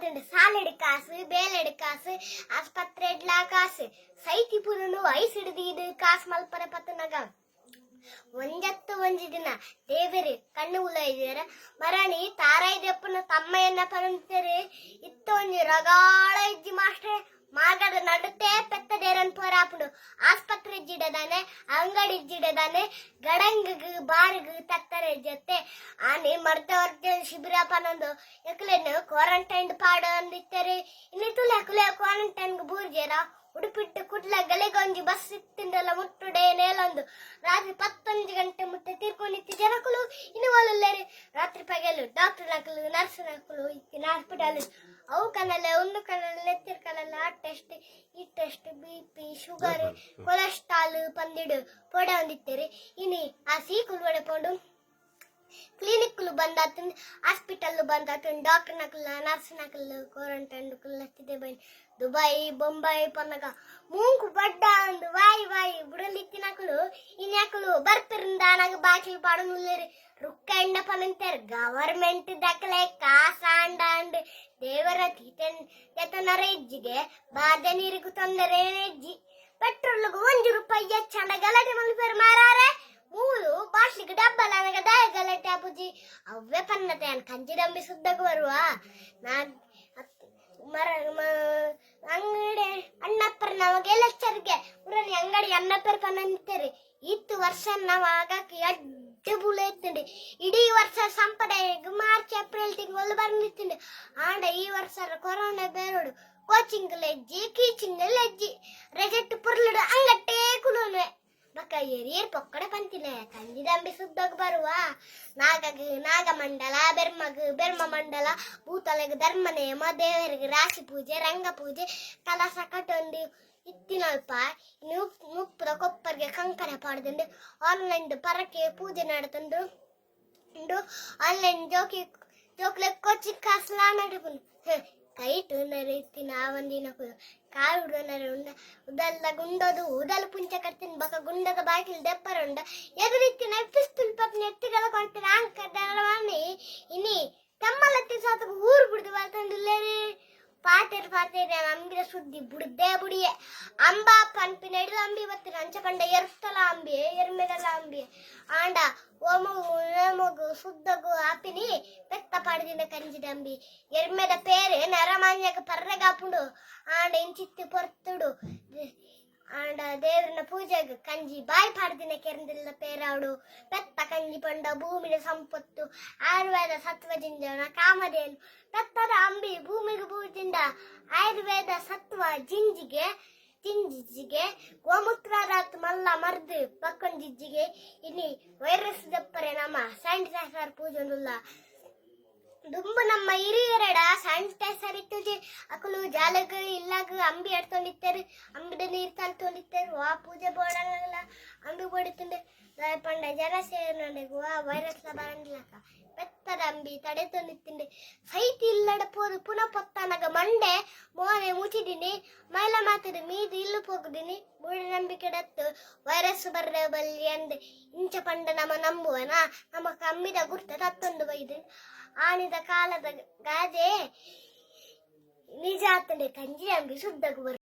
ಬಂದಾತುಂಡು ಸಾಲೆಡ್ ಕಾಸು ಬೇಲೆಡ್ ಕಾಸು ಆಸ್ಪತ್ರೆ ಇಡ್ಲಾ ಕಾಸು ಸೈತಿ ಪುರುನು ಐಸ್ ಹಿಡಿದು ಕಾಸು ಮಲ್ಪರೆ ಪತ್ತನಾಗ ಒಂಜತ್ತು ಒಂಜಿ ದಿನ ದೇವರೇ ಕಣ್ಣು ಉಲಾಯಿದಾರ ಮರಣಿ ತಾರಾಯ್ದಪ್ಪನ ತಮ್ಮಯ್ಯನ ಪರಂತರೆ ಇತ್ತ ಒಂಜಿ ರಗಾಳ ಇಜ್ಜಿ ಮಾಸ್ಟ್ರೆ ಮಾರ್ಗದ ನಡುತ್ತೆ ಪೆತ್ತ ದೇರನ್ ಪೋರಾಪುಡು ಆಸ್ಪತ್ರೆ ಜಿಡದಾನೆ, ಅಂಗಡಿ ಜಿಡದಾನೆ ಗಡಂಗ್ ಬಾರ್ಗ್ ತತ್ತರೆ ಜೊತೆ. ಆನೆ ಮರ್ದ ವರ್ಜ ಶಿಬಿರ ಪನೊಂದು ಎಕ್ಲೆನ್ ಕ್ವಾರಂಟೈನ್ ಪಾಡು ಅಂದಿತ್ತರಿ. ಇನ್ನು ತುಲೆ ಕುಲೆ ಕ್ವಾರಂಟೈನ್ ಬೂರ್ಜೇರ ಉಡುಪಿಟ್ಟು ಕುಡ್ಲ ಗಲೆಗೊಂಜಿ ಬಸ್ ಇತ್ತಿಂದಲ್ಲ ಮುಟ್ಟುಡೆ ನೇಲೊಂದು. ರಾತ್ರಿ ಪತ್ತೊಂದು ಗಂಟೆ ಮುಟ್ಟೆ ತೀರ್ಕೊಂಡಿತ್ತು ಜನಕುಲು ಇನ್ನು ಒಳ್ಳೆರಿ ರಾತ್ರಿ ಪಗಲು ಡಾಕ್ಟರ್ ನಕಲು ನರ್ಸ್ ನಕಲು ಇತ್ತಿನ ಹಾಸ್ಪಿಟಲ್ ಅವು ಕನಲ್ಲ ಒಂದು ಕನಲ್ಲ ನೆತ್ತಿರ ಕನಲ್ಲ ಆ ಟೆಸ್ಟ್ ಈ test B P sugar cholesterol ಪಂದಿಡು ಪೊಡೆ ಹೊಂದಿತ್ತೇರಿ ಇನಿ ಆ ಸೀಕುಲ್ ಪೊಡು. ಕ್ಲಿನಿಕ್ಲು ಬಂದಾತು hospital ಬಂದಾತು doctor ನಕಲ್ nurse ನಕಲ್ quarantine ಲತ್ತಿದೆ by Dubai Bombay ಪನ್ನಗ ಮೂಂಕು ಬಡ್ಡ ಅಂದು ವಾಯಿ ವಾಯಿ ಬುಡಲಿತ್ತಿ ನಕಲು ಇನ್ಯಾಕಲು ಬರ್ತಿರಿಂದ ನನಗೆ ಬಾಕಿ ಪಾಡನುಲ್ಲೇರಿ ರುಕ್ಕ ಎಂಡ ಪನಂತೇರ್ ಗವರ್ಮೆಂಟ್ ದಕ್ಕಲೆ ಕಾಸಾಂಡ ಅಂಡ್ ದೇವರ ತೀತನ್ ತೆತನರ ಇಜ್ಜಿಗೆ ಬಾಧೆ ನೀರಿಗೂ ತೊಂದರೆ ಇಜ್ಜಿ ಪೆಟ್ರೋಲ್ಗೂ ಒಂದು ರೂಪಾಯಿ ಹೆಚ್ಚಂಡ ಗಲಾಟೆ ಮಲ್ಪೇರು ಮಾರಾರೆ ಮೂಲು ಬಾಟ್ಲಿಗೆ ಡಬ್ಬಲ ನನಗೆ ದಾಯ ಅಪ್ಪುಜಿ, ಅವ್ವೇ ಪನ್ನತೆ ದಂಬಿ ಸುದ್ದಕ್ಕೆ ಬರುವ. ಮರ ಅಂಗಡಿ ಅಣ್ಣಪ್ಪರ್ ನಮಗೆ ಲೆಕ್ಚರ್ಗೆ ಉರನಿ ಅಂಗಡಿ ಅಣ್ಣಪ್ಪರ್ ಪನ್ನಂತೀರಿ. ಇತ್ತು ವರ್ಷ ನಾವು ಆಗಾಕ ಎಡ್ಡು ಬುಳೆ ಇಡೀ ವರ್ಷ ಸಂಪದ ಮಾರ್ಚ್, ಏಪ್ರಿಲ್ ತಿಂಗಳು ಬಂದಿತ್ತಂಡಿ ಆಂಡ ಈ ವರ್ಷ ಕೊರೋನಾ ಬೇರೋಡು. ಕೋಚಿಂಗ್ ಲೆಜ್ಜಿ, ಕೀಚಿಂಗ್ ಲೆಜ್ಜಿ ರೆಜೆಟ್ ಪುರ್ಲಡು ಅಂಗಟ್ಟೇ ಕುಲುವೆ. ಬಕ್ಕ ಎರಿಯರ್ ಪೊಕ್ಕಡೆ ಪಂತಿಲ್ಲ ಕಂಜಿ ದಂಬಿ ಸುದ್ದಗ್ ಬರುವ. ನಾಗಗ್ ನಾಗಮಂಡಲ, ಬೆರ್ಮಗ್ ಬೆರ್ಮ ಮಂಡಲ ಭೂತಲೆಗ್ ಧರ್ಮ ನೇಮ ದೇವರಿಗೆ ರಾಶಿ ಪೂಜೆ, ರಂಗ ಪೂಜೆ ಕಲಸ ಕಟ್ಟೊಂದು ಇತ್ತಿನಲ್ಪ. ಮುಪ್ಪುದ ಕೊಪ್ಪರ್ಗೆ ಕಂಕಣ ಪಾಡ್ದಂಡು ಆನ್ಲೈನ್ ಪರಕೆ ಪೂಜೆ ನಡತಂಡು ಆನ್ಲೈನ್ ಜೋಕಿ ಜೋಕ್ಲೆ ಕೊಚ್ಚಿ ಕಾಸ್ಲಾ ನಡುಪುನು ಕೈಟುನರಿತ್ತಿನ ಒಂದಿನಕು ಉಂಡ ಉದಲ್ಲ ಗುಂಡದು ಉದಲು ಪುಂಚ ಕಟ್ಟಿನ ಬಕ ಗುಂಡದ ಬಾಗಿಲು ದೆಪ್ಪರುಂಡ ಎದುರಿತ್ತಿ ನಪ್ಪಿಸ್ತುಲ್ ಪಕ್ ನೆತ್ತಿಗಳ ಕೊಡ್ತಿನ ಅಂಕದರವಾಣಿ ಇನಿ ತಮ್ಮಲತ್ತಿ ಸಾತಕ ಊರು ಬಿಡ್ದು ಬರ್ತಂಡಿಲ್ಲೇರಿ ಪಾತೇರ್ ಪಾತೇರ್ ಅಂಬಿರ ಸುದ್ದಿ ಬುಡ್ದೇ ಬುಡಿಯೆ ಅಂಬಾ ಪಂಪಿ ನಡೆದು ಅಂಬಿ ಬತ್ತಿನ ಅಂಚ ಕಂಡ ಎರ್ತಲ ಅಂಬಿ ಅಂಬಿ ಆಂಡ ಓಮಗು ಸುದ್ದಗು, ಆಪಿನಿ ಪೆತ್ತ ಪಾಡಿದಿನ ಕಂಜಿದ ಅಂಬಿ ಎರ್ಮೆದ ಪೇರು, ನರಮಾನ್ಯಗ ಪರ್ರೆಗಾಪುಂಡು ಆಂಡ, ಇಂಚಿತ್ತಿ ಪೊರ್ತುಡು. ಆಂಡ, ದೇವ್ರನ ಪೂಜೆಗ್ ಕಂಜಿ ಬಾಯಿ ಪಾಡ್ದಿನ ಕೆರಂದಿಲ್ಲ ಪೇರಾವಡು ಪೆತ್ತ ಕಂಜಿ ಪಂಡ ಭೂಮಿನ ಸಂಪತ್ತು. ಆಯುರ್ವೇದ ಸತ್ವಜಿಂಜನ ಕಾಮಧೇನು. ಪೆತ್ತದ ಅಂಬಿ ಭೂಮಿಗೆ ಪೂಜಿಂದ ಆಯುರ್ವೇದ ಸತ್ವ ಜಿಂಜಿಗೆ ಜಿಂಜಿಗೆ ಗೋಮೂತ್ರಾದಾತ್ ಮಲ್ಲ ಮರ್ದು ಪಕ್ಕೊಂಜಿಜ್ಜಿಗೆ ಇನಿ ವೈರಸ್ ದಪ್ಪರೆ ನಮ್ಮ ಸ್ಯಾನಿಟೈಸರ್ ಪೂಜೊಂದುಲ್ಲ ದುಂಬು ನಮ್ಮ ಹಿರಿಯರಡ ಸ್ಯಾನಿಟೈಸರ್ ಇತ್ತು ಅಕಲು ಜಾಲಗ ಇಲ್ಲಾಗ ಅಂಬಿ ಎಡ್ತೊಂಡಿತ್ತೇರು ಅಂಬಿಡ ನೀರು ತಲ್ತೊಂಡಿತ್ತೇರು ವಾ ಪೂಜೆ ಬೋಡಲ್ಲ ಅಂಬಿ ಬೋಡುತ್ತುಂಡೆ ಪಂಡ ಜನ ಸೇರಿನೊಂಡೆಗು ವಾ ವೈರಸ್ ಬರಂಗಿಲ್ಲಕ ಪೆತ್ತದ ಅಂಬಿ ತಡೆ ತೊಂದಿತ್ತಿಂಡೆ ಸೈತಿ ಇಲ್ಲಡ ಪೋದು ಪುನಃ ಪೊತ್ತಾನಗ ಮಂಡೆ ಮೋನೆ ಮುಚಿದಿನಿ ಮೈಲ ಮಾತದ ಮೀದು ಇಲ್ಲು ಹೋಗುದಿನಿ ಮೂಢ ನಂಬಿಕೆ ಡತ್ತು ವೈರಸ್ ಬರ್ರೆ ಬಲ್ಲಿ ಅಂದೆ ಇಂಚ ಪಂಡ ನಮ್ಮ ನಂಬುವನ ನಮ್ಮ ಕಮ್ಮಿದ ಗುರ್ತ ತತ್ತೊಂದು ಬೈದು ಆನಿದ ಕಾಲದ ಗಾದೆ ನಿಜ ಆತಂಡೆ ಕಂಜಿ ಅಂಬಿ ಬರು